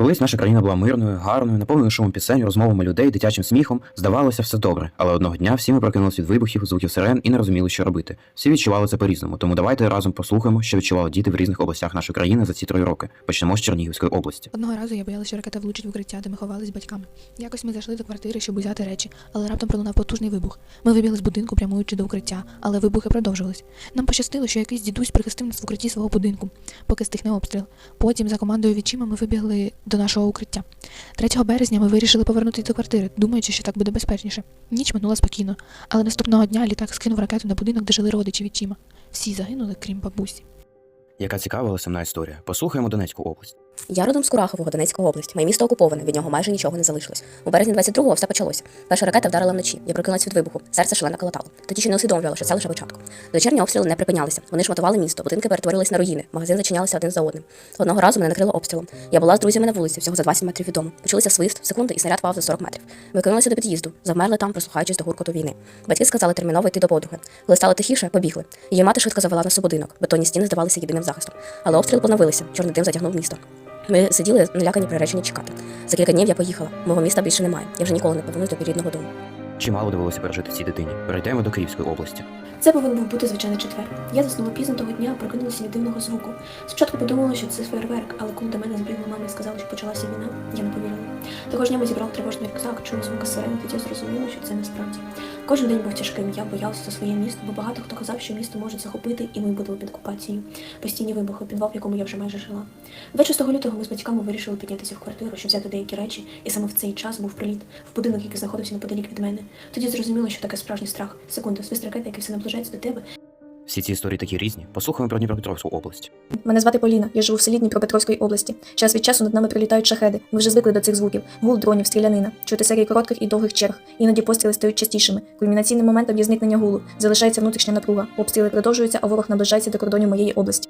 Колись наша країна була мирною, гарною, наповненою шумом пісень, розмовами людей, дитячим сміхом. Здавалося, все добре. Але одного дня всі ми прокинулися від вибухів, звуків сирен і не розуміли, що робити. Всі відчували це по-різному. Тому давайте разом послухаємо, що відчували діти в різних областях нашої країни за ці три роки. Почнемо з Чернігівської області. Одного разу я боялася, що ракета влучить в укриття, де ми ховались батьками. Якось ми зайшли до квартири, щоб узяти речі, але раптом пролунав потужний вибух. Ми вибігли з будинку, прямуючи до укриття, але вибухи продовжувались. Нам пощастило, що якийсь дідусь прихистив нас в укритті свого будинку, поки стихне обстріл. Потім, за командою відчима, ми вибігли до нашого укриття. 3 березня ми вирішили повернутися до квартири, думаючи, що так буде безпечніше. Ніч минула спокійно, але наступного дня літак скинув ракету на будинок, де жили родичі відчима. Всі загинули, крім бабусі. Яка цікава, але історія. Послухаємо Донецьку область. Я родом з Курахового, Донецька область. Моє місто окуповане, від нього майже нічого не залишилось. У березні 22-го все почалося. Перша ракета вдарила вночі. Я прокинулась від вибуху. Серце шалено колотало. Тоді ще не усвідомлювала, що це лише початок. Дочерні обстріли не припинялися. Вони шматували місто, будинки перетворились на руїни, магазини зачинялися один за одним. Одного разу мене накрило обстрілом. Я була з друзями на вулиці, всього за 20 метрів від дому. Почулися свист, секунди, і снаряд впав за 40 метрів. Ми кинулися до під'їзду, завмерли там, прислухаючись до гуркоту війни. Батьки сказали терміново йти до подруги. Коли стало тихіше, побігли. Її мати швидко завела нас у будинок. Бетонні стіни здавалися єдиним захистом. Але обстріл поновилися. Чорний дим затягнув місто. Ми сиділи налякані приречені чекати. За кілька днів я поїхала. Мого міста більше немає. Я вже ніколи не повернусь до рідного дому. Чимало довелося пережити цій дитині. Перейдемо до Київської області. Це повинен був бути звичайний четвер. Я заснула пізно того дня, прокинулася від дивного звуку. Спочатку подумала, що це фейерверк, але коли до мене збігла мама і сказала, що почалася війна, я не повірила. Того ж дня ми зібрали тривожний рюкзак, чули звуки сирени, тоді я зрозуміла, що це насправді. Кожен день був тяжким. Я боявся за своє місто, бо багато хто казав, що місто можуть захопити, і ми будемо під окупацією. Постійні вибухи, підвал, в якому я вже майже жила. 26 лютого ми з батьками вирішили піднятися в квартиру, щоб взяти деякі речі, і саме в цей час був приліт в будинок, який знаходився неподалік від мене. Тоді зрозуміло, що таке справжній страх. Секунду, свист ракети, який все наближається до тебе, Всі ці історії такі різні. Послухаємо про Дніпропетровську область. Мене звати Поліна, я живу в селі Дніпропетровської області. Час від часу над нами прилітають шахеди. Ми вже звикли до цих звуків. Гул дронів, стрілянина, чути серії коротких і довгих черг. Іноді постріли стають частішими. Кульмінаційним моментом є зникнення гулу. Залишається внутрішня напруга. Обстріли продовжуються, а ворог наближається до кордонів моєї області.